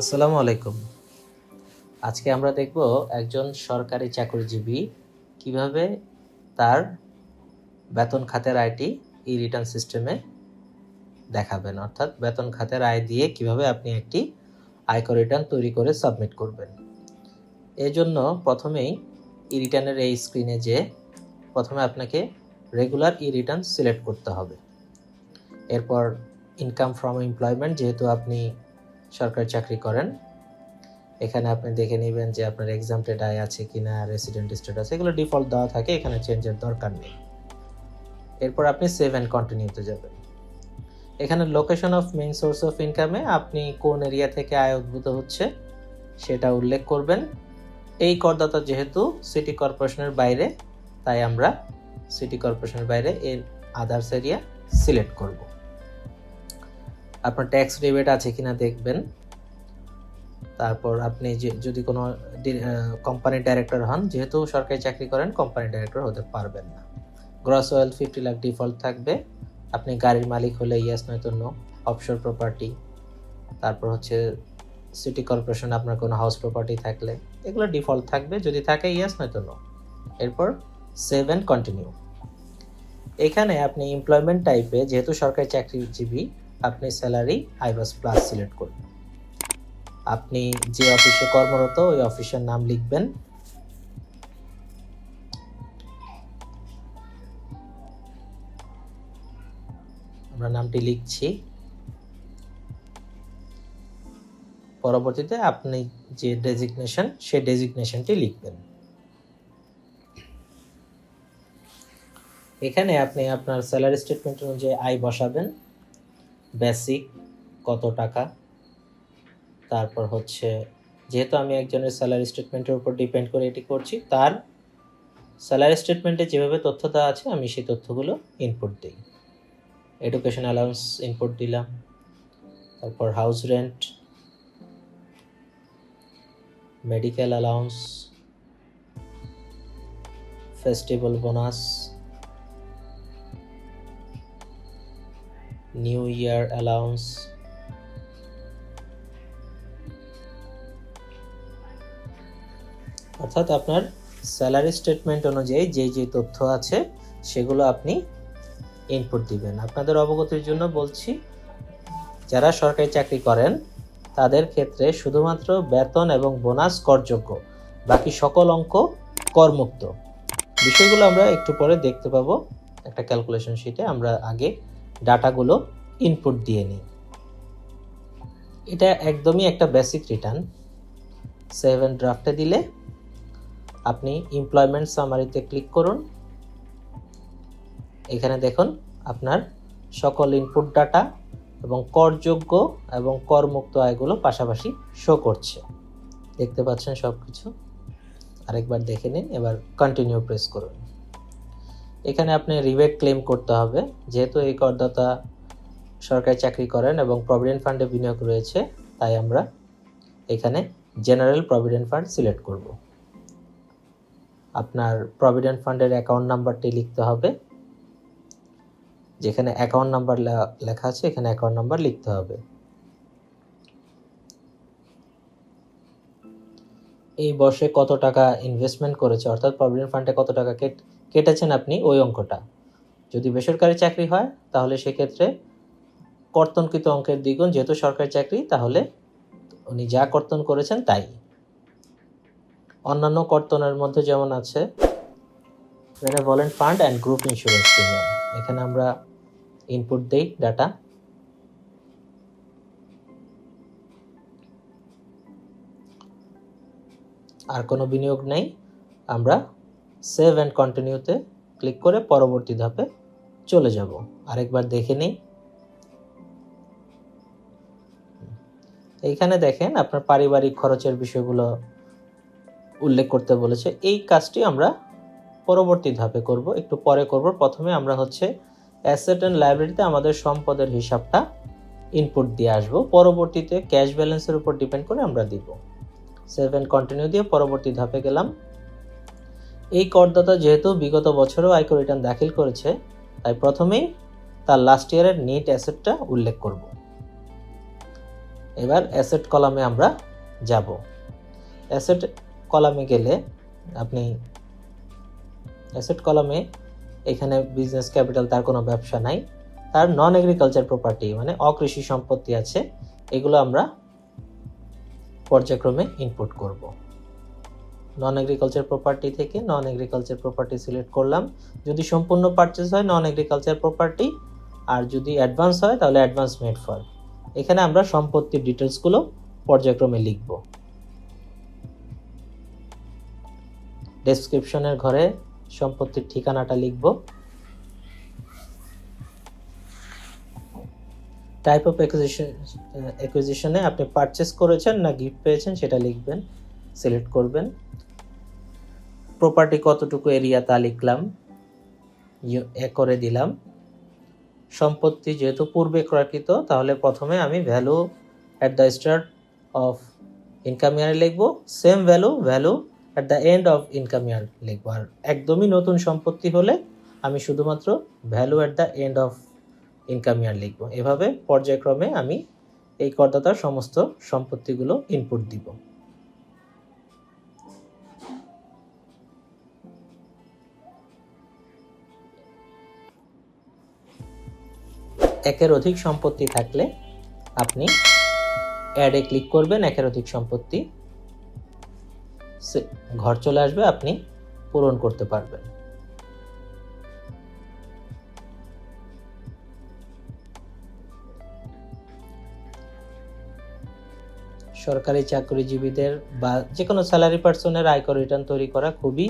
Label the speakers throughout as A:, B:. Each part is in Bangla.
A: আসসালামু আলাইকুম। আজকে আমরা দেখব একজন সরকারি চাকরিজীবী কীভাবে তার বেতন খাতের আয়টি ই রিটার্ন সিস্টেমে দেখাবেন। অর্থাৎ বেতন খাতের আয় দিয়ে কীভাবে আপনি একটি আয়কর রিটার্ন তৈরি করে সাবমিট করবেন। এর জন্য প্রথমেই ই রিটার্নের এই স্ক্রিনে যে প্রথমে আপনাকে রেগুলার ই রিটার্ন সিলেক্ট করতে হবে। এরপর ইনকাম ফ্রম এমপ্লয়মেন্ট যেহেতু আপনি সরকারি চাকরি করেন। এখানে আপনি দেখে নেবেন যে আপনার এক্সামটেড আয় আছে কিনা রেসিডেন্ট স্ট্যাটাস এগুলো ডিফল্ট দেওয়া থাকে, এখানে চেঞ্জের দরকার নেই। এরপর আপনি সেভ অ্যান্ড কন্টিনিউতে যাবেন। এখানে location of main source of ইনকামে আপনি কোন এরিয়া থেকে আয় উদ্ভূত হচ্ছে সেটা উল্লেখ করবেন। এই করদাতা যেহেতু সিটি কর্পোরেশনের বাইরে, তাই আমরা সিটি কর্পোরেশনের বাইরে এর আদার্স এরিয়া সিলেক্ট করব। আপনার ট্যাক্স রিবেট আছে কিনা দেখবেন। তারপর আপনি যদি কোনো কোম্পানির ডাইরেক্টর হন, যেহেতু সরকারি চাকরি করেন কোম্পানি ডাইরেক্টর হতে পারবেন না। Gross wealth fifty lakh default থাকবে। আপনি গাড়ির মালিক হলে ইয়েস নয়তো নো প্রপার্টি তারপর হচ্ছে সিটি কর্পোরেশন আপনার কোনো হাউস প্রপার্টি থাকলে, এগুলো ডিফল্ট থাকবে। যদি থাকে ইয়েস নয়তো এরপর সেভ অ্যান্ড কন্টিনিউ এখানে আপনি এমপ্লয়মেন্ট টাইপে যেহেতু সরকারি চাকরিজীবী আপনি স্যালারি আইবাস প্লাস সিলেক্ট করবেন আপনি যে অফিসে কর্মরত, ওই অফিসের নাম লিখবেন। আমরা নামটি লিখছি। পরবর্তীতে আপনি যে ডেজিগনেশন সে ডেজিগনেশনটি লিখবেন। এখানে আপনি আপনার স্যালারি স্টেটমেন্ট অনুযায়ী আয় বসাবেন। বেসিক কত টাকা? তারপর হচ্ছে, যেহেতু আমি একজনের স্যালারি স্টেটমেন্টের উপর ডিপেন্ড করে এটি করছি, তার স্যালারি স্টেটমেন্টে যেভাবে তথ্য দেওয়া আছে, আমি সেই তথ্যগুলো ইনপুট দিই। এডুকেশন অ্যালাউন্স ইনপুট দিলাম, তারপর house rent medical allowance festival bonus new year allowance অর্থাৎ আপনার স্যালারি স্টেটমেন্ট অনুযায়ী যে যে তথ্য আছে, সেগুলো আপনি ইনপুট দিবেন। আপনাদের অবগতির জন্য বলছি, যারা সরকারি চাকরি করেন, তাদের ক্ষেত্রে শুধুমাত্র বেতন এবং বোনাস করযোগ্য, বাকি সকল অঙ্ক করমুক্ত। বিষয়গুলো আমরা একটু পরে দেখতে পাবো। একটা ক্যালকুলেশন শিটে আমরা আগে ডাটাগুলো ইনপুট দিয়ে নিই। এটা একদমই একটা বেসিক রিটার্ন সেভেন ড্রাফটে দিলে আপনি এমপ্লয়মেন্ট সামারিতে ক্লিক করুন। এখানে দেখুন আপনার সকল ইনপুট ডাটা এবং করযোগ্য এবং করমুক্ত আয়গুলো পাশাপাশি শো করছে। দেখতে পাচ্ছেন সব কিছু আরেকবার দেখে নিন, এবার কন্টিনিউ প্রেস করুন। এখানে আপনি রিবেট ক্লেম করতে হবে। যেহেতু এই করদাতা সরকারি চাকরি করেন এবং প্রভিডেন্ট ফান্ডে বিনিয়োগ রয়েছে, তাই আমরা এখানে জেনারেল প্রভিডেন্ট ফান্ড সিলেক্ট করব। আপনার প্রভিডেন্ট ফান্ডের অ্যাকাউন্ট নাম্বারটি লিখতে হবে। যেখানে অ্যাকাউন্ট নাম্বার লেখা আছে, এখানে অ্যাকাউন্ট নাম্বার লিখতে হবে। এই বর্ষে কত টাকা ইনভেস্টমেন্ট করেছে, অর্থাৎ প্রভিডেন্ট ফান্ডে কত টাকা কেটেছেন আপনি ওই অঙ্কটা। যদি বেসরকারি চাকরি হয়, তাহলে সেক্ষেত্রে কর্তনকৃত অঙ্কের দ্বিগুণ, যেহেতু সরকারি চাকরি, তাহলে উনি যা কর্তন করেছেন তাই। অন্যান্য কর্তনের মধ্যে যেমন আছে benevolent fund and group insurance premium. এখানে আমরা ইনপুট দেই ডাটা। আর কোনো বিনিয়োগ নেই। আমরা সেভ অ্যান্ড কন্টিনিউতে ক্লিক করে পরবর্তী ধাপে চলে যাব। আরেকবার দেখে নিই। এইখানে দেখেন আপনার পারিবারিক খরচের বিষয়গুলো উল্লেখ করতে বলেছে। এই কাজটি আমরা পরবর্তী ধাপে করব, একটু পরে করব। প্রথমে আমরা হচ্ছে অ্যাসেট অ্যান্ড লাইব্রেরিতে আমাদের সম্পদের হিসাবটা ইনপুট দিয়ে আসব। পরবর্তীতে ক্যাশ ব্যালেন্সের উপর ডিপেন্ড করে আমরা দিব। সেভেন কন্টিনিউ দিয়ে পরবর্তী ধাপে গেলাম। এই করদাতা যেহেতু বিগত বছরও আয়কর রিটার্ন দাখিল করেছে, তাই প্রথমেই তার লাস্ট ইয়ারের নেট অ্যাসেটটা উল্লেখ করব। এবার অ্যাসেট কলামে আমরা যাব। অ্যাসেট কলামে গেলে আপনি অ্যাসেট কলামে এখানে বিজনেস ক্যাপিটাল তার কোনো ব্যবসা নাই, তার নন এগ্রিকালচার প্রপার্টি মানে অকৃষি সম্পত্তি আছে, এগুলো আমরা পর্যায়ক্রমে ইনপুট করব। নন এগ্রিকালচার প্রপার্টি থেকে নন এগ্রিকালচার প্রপার্টি সিলেক্ট করলাম। যদি সম্পূর্ণ পারচেস হয় নন এগ্রিকালচার প্রপার্টি আর যদি অ্যাডভান্স হয় তাহলে অ্যাডভান্স মেড ফর এখানে আমরা সম্পত্তির ডিটেলসগুলো পর্যায়ক্রমে লিখব। ডেসক্রিপশনের ঘরে সম্পত্তির ঠিকানাটা লিখব। টাইপ অফ অ্যাকুইজিশন অ্যাকুইজিশনে আপনি পারচেস করেছেন না গিফট পেয়েছেন সেটা লিখবেন সিলেক্ট করবেন। প্রপার্টি কতটুকু এরিয়া তা লিখলাম। এ করে দিলাম। সম্পত্তি যেহেতু পূর্বে ক্রয়কৃত, তাহলে প্রথমে আমি value at the start of income ইয়ারে লিখব। Same value value at the end of income year লিখব। আর একদমই নতুন সম্পত্তি হলে আমি শুধুমাত্র value at the end of income year লিখব। এভাবে পর্যায়ক্রমে আমি এই করদাতার সমস্ত সম্পত্তিগুলো ইনপুট দিব। একের অধিক সম্পত্তি থাকলে আপনি অ্যাডে ক্লিক করবেন একের অধিক সম্পত্তি। ঘর চলে আসবে, আপনি পূরণ করতে পারবেন। সরকারি চাকরিজীবীদের বা যে কোনো স্যালারি পার্সনের আয়কর রিটার্ন তৈরি করা খুবই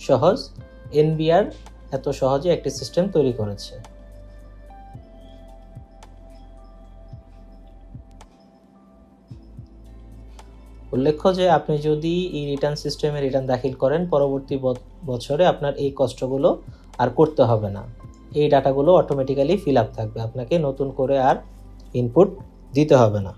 A: সহজ। এনবিআর এত সহজে একটি সিস্টেম তৈরি করেছে। উল্লেখ্য যে আপনি যদি এই রিটার্ন সিস্টেমে রিটার্ন দাখিল করেন, পরবর্তী বছরে আপনার এই কষ্টগুলো আর করতে হবে না। এই ডাটাগুলো অটোমেটিক্যালি ফিল আপ থাকবে। আপনাকে নতুন করে আর ইনপুট দিতে হবে না।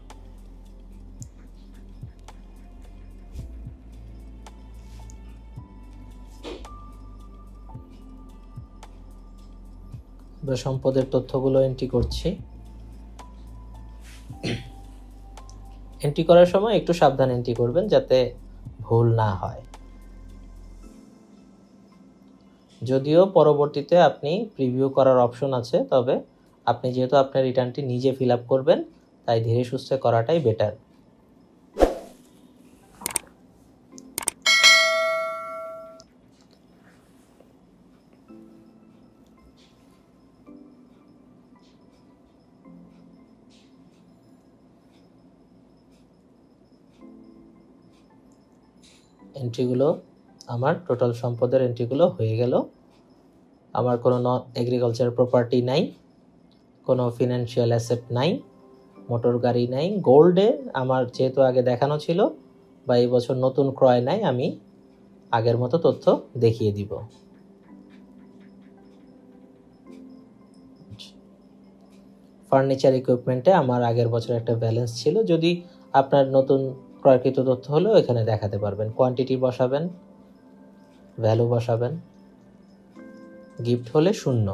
A: সম্পদের তথ্যগুলো এন্ট্রি করছি। এন্ট্রি করার সময় একটু সাবধান এন্ট্রি করবেন যাতে ভুল না হয়। যদিও পরবর্তীতে আপনি প্রিভিউ করার অপশন আছে, তবে আপনি যেহেতু আপনার রিটার্নটি নিজে ফিল আপ করবেন, তাই ধীরে সুস্থে করাটাই বেটার এন্ট্রিগুলো আমার টোটাল সম্পদের এন্ট্রিগুলো হয়ে গেল। আমার কোনো নন এগ্রিকালচার প্রপার্টি নাই, কোনো ফিনান্সিয়াল অ্যাসেট নাই মোটর গাড়ি নাই গোল্ডে আমার যেহেতু আগে দেখানো ছিল বা এই বছর নতুন ক্রয় নাই, আমি আগের মতো তথ্য দেখিয়ে দিব। ফার্নিচার ইকুইপমেন্টে আমার আগের বছর একটা ব্যালেন্স ছিল। যদি আপনার নতুন ক্রয়কৃত তথ্য হলেও এখানে দেখাতে পারবেন। কোয়ান্টিটি বসাবেন ভ্যালু বসাবেন গিফট হলে শূন্য।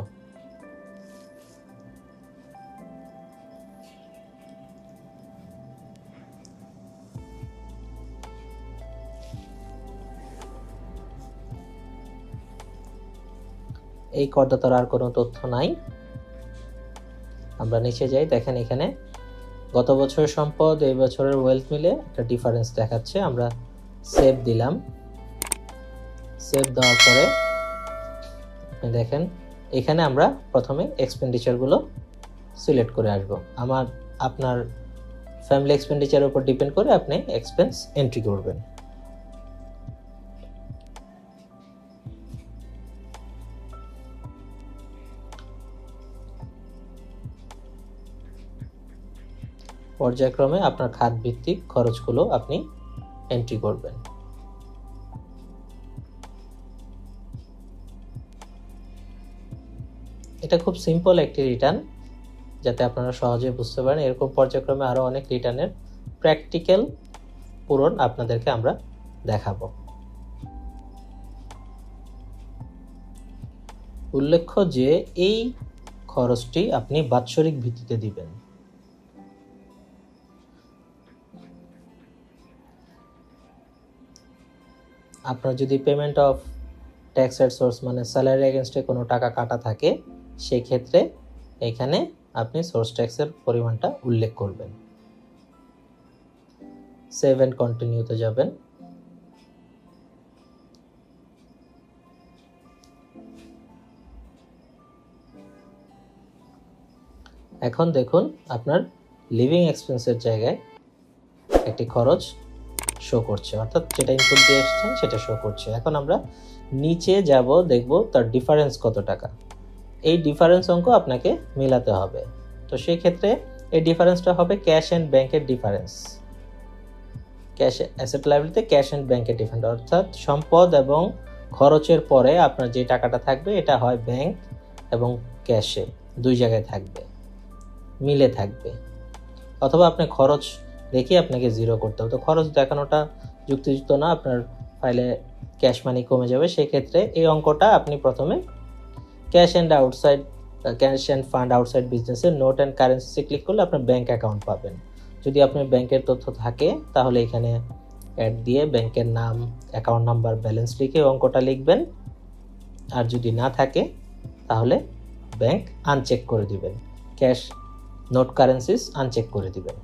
A: এই করদাতার আর কোনো তথ্য নাই। আমরা নিচে যাই, দেখেন এখানে গত বছরের সম্পদ, এই বছরের ওয়েলথ মিলে একটা ডিফারেন্স দেখাচ্ছে। আমরা সেভ দিলাম। সেভ দেওয়ার পরে আপনি দেখেন, এখানে আমরা প্রথমে এক্সপেন্ডিচারগুলো সিলেক্ট করে আসব। আমার, আপনার ফ্যামিলি এক্সপেন্ডিচারের উপর ডিপেন্ড করে আপনি এক্সপেন্স এন্ট্রি করবেন। পর্যায়ক্রমে আপনার খাত ভিত্তিক খরচগুলো আপনি এন্ট্রি করবেন। এটা খুব সিম্পল একটি রিটার্ন যাতে আপনারা সহজে বুঝতে পারেন। এরকম পর্যায়ক্রমে আরও অনেক রিটার্নের প্র্যাকটিক্যাল পূরণ আপনাদেরকে আমরা দেখাবো। উল্লেখ্য যে এই খরচটি আপনি বাৎসরিক ভিত্তিতে দিবেন। আপনার যদি পেমেন্ট অফ ট্যাক্স এর সোর্স মানে স্যালারি এগেনস্টে কোনো টাকা কাটা থাকে সেই ক্ষেত্রে এখানে আপনি সোর্স ট্যাক্সের পরিমাণটা উল্লেখ করবেন। সেভ অ্যান্ড কন্টিনিউতে যাবেন। এখন দেখুন আপনার লিভিং এক্সপেন্সের জায়গায় একটি খরচ শো করছে। অর্থাৎ যেটা ইনপুট দিয়ে এসেছেন সেটা শো করছে। এখন আমরা নিচে যাব, দেখব তার ডিফারেন্স কত টাকা। এই ডিফারেন্স অঙ্ক আপনাকে মেলাতে হবে। তো সেই ক্ষেত্রে এই ডিফারেন্সটা হবে ক্যাশ অ্যান্ড ব্যাংকের ডিফারেন্স ক্যাশ অ্যাসেট লাইব্রেরিতে ক্যাশ অ্যান্ড ব্যাংকের ডিফারেন্স অর্থাৎ সম্পদ এবং খরচের পরে আপনার যে টাকাটা থাকবে, এটা হয় ব্যাংক এবং ক্যাশে দুই জায়গায় থাকবে, মিলে থাকবে। অথবা আপনি খরচ দেখে আপনাকে জিরো করতে হবে। তো খরচ দেখানোটা যুক্তিযুক্ত না, আপনার ফাইলে ক্যাশ মানি কমে যাবে। সেক্ষেত্রে এই অঙ্কটা আপনি প্রথমে cash and outside cash and fund outside বিজনেসের নোট অ্যান্ড কারেন্সি ক্লিক করলে আপনার ব্যাঙ্ক অ্যাকাউন্ট পাবেন। যদি আপনার ব্যাংকের তথ্য থাকে, তাহলে এখানে অ্যাড দিয়ে ব্যাংকের নাম অ্যাকাউন্ট নাম্বার ব্যালেন্স লিখে অঙ্কটা লিখবেন। আর যদি না থাকে, তাহলে ব্যাংক আনচেক করে দিবেন। ক্যাশ নোট কারেন্সিস আনচেক করে দিবেন।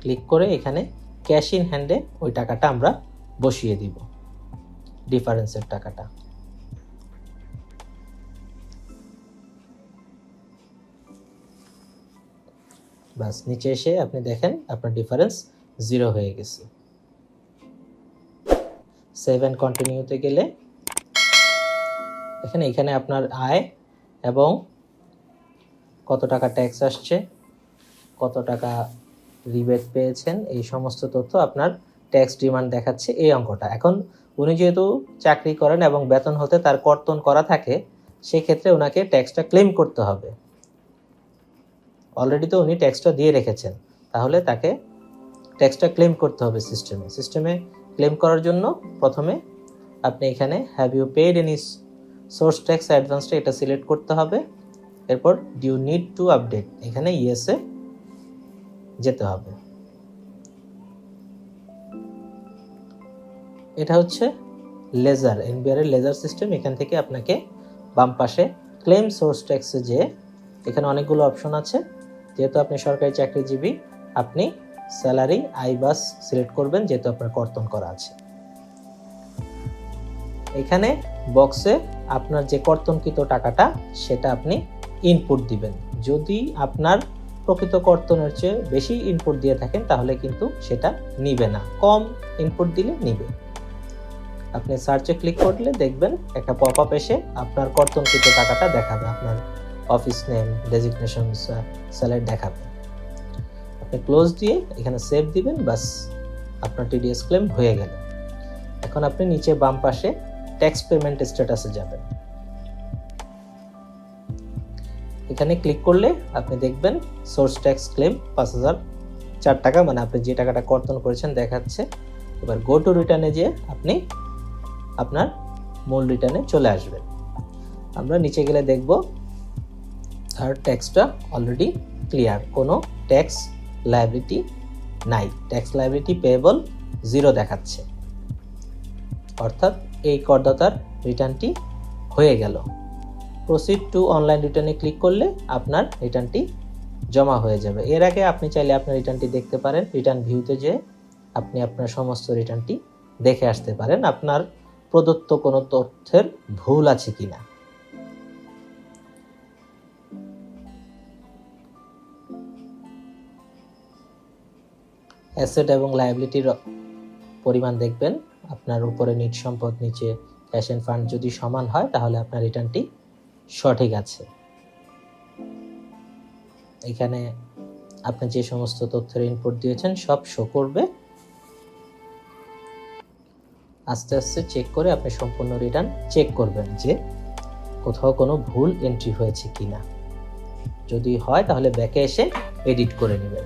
A: ক্লিক করে এখানে ক্যাশ ইন হ্যান্ডে ওই টাকাটা আমরা বসিয়ে দিব, ডিফারেন্সের টাকাটা। বাস নিচে এসে আপনি দেখেন আপনার ডিফারেন্স জিরো হয়ে গেছে। সেভেন কন্টিনিউতে গেলে এখানে এখানে আপনার আয় এবং কত টাকা ট্যাক্স আসছে, কত টাকা রিবেট পেয়েছেন, এই সমস্ত তথ্য আপনার ট্যাক্স ডিমান্ড দেখাচ্ছে এই অঙ্কটা। এখন উনি যেহেতু চাকরি করেন এবং বেতন হতে তার কর্তন করা থাকে, সেক্ষেত্রে ওনাকে ট্যাক্সটা ক্লেম করতে হবে। অলরেডি তো উনি ট্যাক্সটা দিয়ে রেখেছেন, তাহলে তাকে ট্যাক্সটা ক্লেম করতে হবে সিস্টেমে সিস্টেমে ক্লেম করার জন্য প্রথমে আপনি এখানে have you paid any source tax অ্যাডভান্সটা এটা সিলেক্ট করতে হবে। এরপর ডিউ নিড টু আপডেট এখানে ইয়েসে যেতে হবে। এটা হচ্ছে লেজার এনবিআর এর লেজার সিস্টেম এখান থেকে আপনাকে বাম পাশে ক্লেম সোর্স ট্যাক্সে যে এখানে অনেকগুলো অপশন আছে। যেহেতু আপনি সরকারি চাকরিজীবী, আপনি স্যালারি আই বাস সিলেক্ট করবেন, যেহেতু আপনার কর্তন করা আছে। এখানে বক্সে আপনার যে কর্তনকৃত টাকাটা, সেটা আপনি ইনপুট দিবেন। যদি আপনার প্রকৃত কর্তনের চেয়ে বেশি ইনপুট দিয়ে থাকেন, তাহলে কিন্তু সেটা নিবে না। কম ইনপুট দিলে নিবে। আপনি সার্চে ক্লিক করলে দেখবেন একটা পপ আপ এসে আপনার কর্তনকৃত টাকাটা দেখাবে, আপনার অফিস নেম ডেজিগনেশন স্যালারি দেখাবে। আপনি ক্লোজ দিয়ে এখানে সেভ দিবেন বাস আপনার টিডিএস ক্লেম হয়ে গেল। এখন আপনি নিচে বাম পাশে ট্যাক্স পেমেন্ট স্ট্যাটাসে যাবেন। এখানে ক্লিক করলে আপনি দেখবেন সোর্স ট্যাক্স ক্লেম পাঁচ হাজার চার টাকা মানে আপনি যে টাকাটা কর্তন করেছেন দেখাচ্ছে। এবার গো টু রিটার্নে যেয়ে আপনি আপনার মূল রিটার্নে চলে আসবেন। আমরা নিচে গেলে দেখব আর ট্যাক্সটা অলরেডি ক্লিয়ার কোনো ট্যাক্স লাইবিলিটি নাই। ট্যাক্স লাইবিলিটি পেয়েবল জিরো দেখাচ্ছে। অর্থাৎ এই করদাতার রিটার্নটি হয়ে গেল। প্রসিড টু অনলাইন রিটার্নে ক্লিক করলে আপনার রিটার্নটি জমা হয়ে যাবে। এর আগে আপনি চাইলে আপনার রিটার্নটি দেখতে পারেন। রিটার্ন ভিউতে যে আপনি আপনার সমস্ত রিটার্নটি দেখে আসতে পারেন। আপনার প্রদত্ত কোনো তথ্যের ভুল আছে কিনা। অ্যাসেট এবং লায়াবিলিটির পরিমাণ দেখবেন। আপনার উপরে নিট সম্পদ, নিচে ক্যাশ অ্যান্ড ফান্ড যদি সমান হয়, তাহলে আপনার রিটার্নটি সঠিক আছে। এখানে আপনি যে সমস্ত তথ্যের ইনপুট দিয়েছেন, সব শো করবে। আস্তে আস্তে চেক করে আপনি সম্পূর্ণ রিটার্ন চেক করবেন যে কোথাও কোনো ভুল এন্ট্রি হয়েছে কিনা। যদি হয়, তাহলে ব্যাকে এসে এডিট করে নেবেন।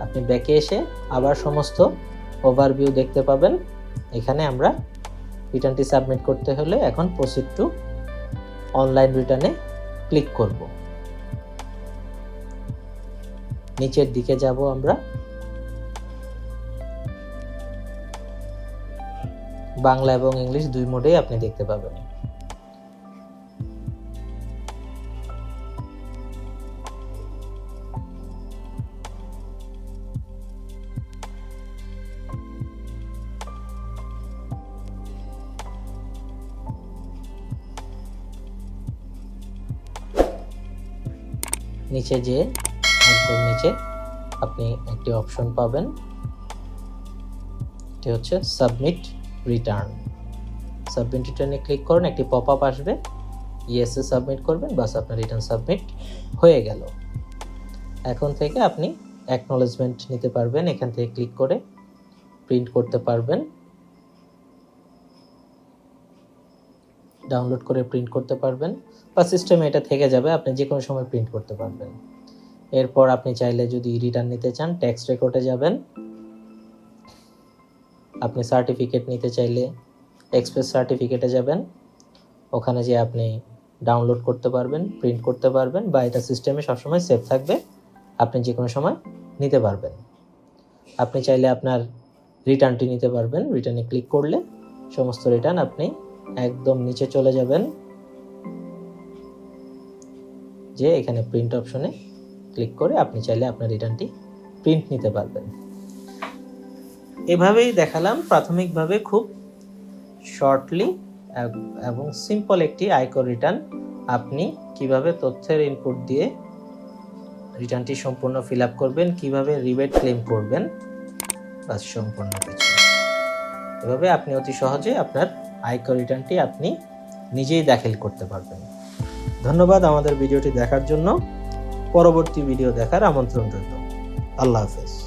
A: আপনি ব্যাকে এসে আবার সমস্ত ওভারভিউ দেখতে পাবেন। এখানে আমরা রিটার্নটি সাবমিট করতে হলে এখন প্রসিড টু অনলাইন রিটার্নে ক্লিক করব। নিচের দিকে যাব আমরা। বাংলা এবং ইংলিশ দুই মোডেই আপনি দেখতে পাবেন। নিচে যে একদম নিচে আপনি একটি অপশন পাবেন। এটি হচ্ছে সাবমিট রিটার্ন সাবমিট রিটার্নে ক্লিক করুন, একটি পপ আপ আসবে ইয়েসে সাবমিট করবেন, বাস আপনার রিটার্ন সাবমিট হয়ে গেল। এখন থেকে আপনি অ্যাকনোলেজমেন্ট নিতে পারবেন, এখান থেকে ক্লিক করে প্রিন্ট করতে পারবেন। ডাউনলোড করে প্রিন্ট করতে পারবেন। বা সিস্টেমে এটা থেকে যাবে, আপনি যে কোনো সময় প্রিন্ট করতে পারবেন। এরপর আপনি চাইলে যদি রিটার্ন নিতে চান ট্যাক্স রেকর্ডে যাবেন। আপনি সার্টিফিকেট নিতে চাইলে এক্সপ্রেস সার্টিফিকেটে যাবেন। ওখানে যে আপনি ডাউনলোড করতে পারবেন প্রিন্ট করতে পারবেন বা এটা সিস্টেমে সবসময় সেভ থাকবে, আপনি যে কোনো সময় নিতে পারবেন। আপনি চাইলে আপনার রিটার্নটি নিতে পারবেন। রিটার্নে ক্লিক করলে সমস্ত রিটার্ন আপনি একদম নিচে চলে যাবেন। যে এখানে প্রিন্ট অপশনে ক্লিক করে আপনি চাইলে আপনার রিটার্নটি প্রিন্ট নিতে পারবেন। এভাবেই দেখালাম প্রাথমিকভাবে খুব শর্টলি এবং সিম্পল একটি আয়কর রিটার্ন আপনি কীভাবে তথ্যের ইনপুট দিয়ে রিটার্নটি সম্পূর্ণ ফিল আপ করবেন, কীভাবে রিবেট ক্লেম করবেন, বাস সম্পূর্ণ কিছু। এভাবে আপনি অতি সহজে আপনার আয়কর রিটার্নটি আপনি নিজেই দাখিল করতে পারবেন। ধন্যবাদ আমাদের ভিডিওটি দেখার জন্য। পরবর্তী ভিডিও দেখার আমন্ত্রণ রইল। আল্লাহ হাফেজ।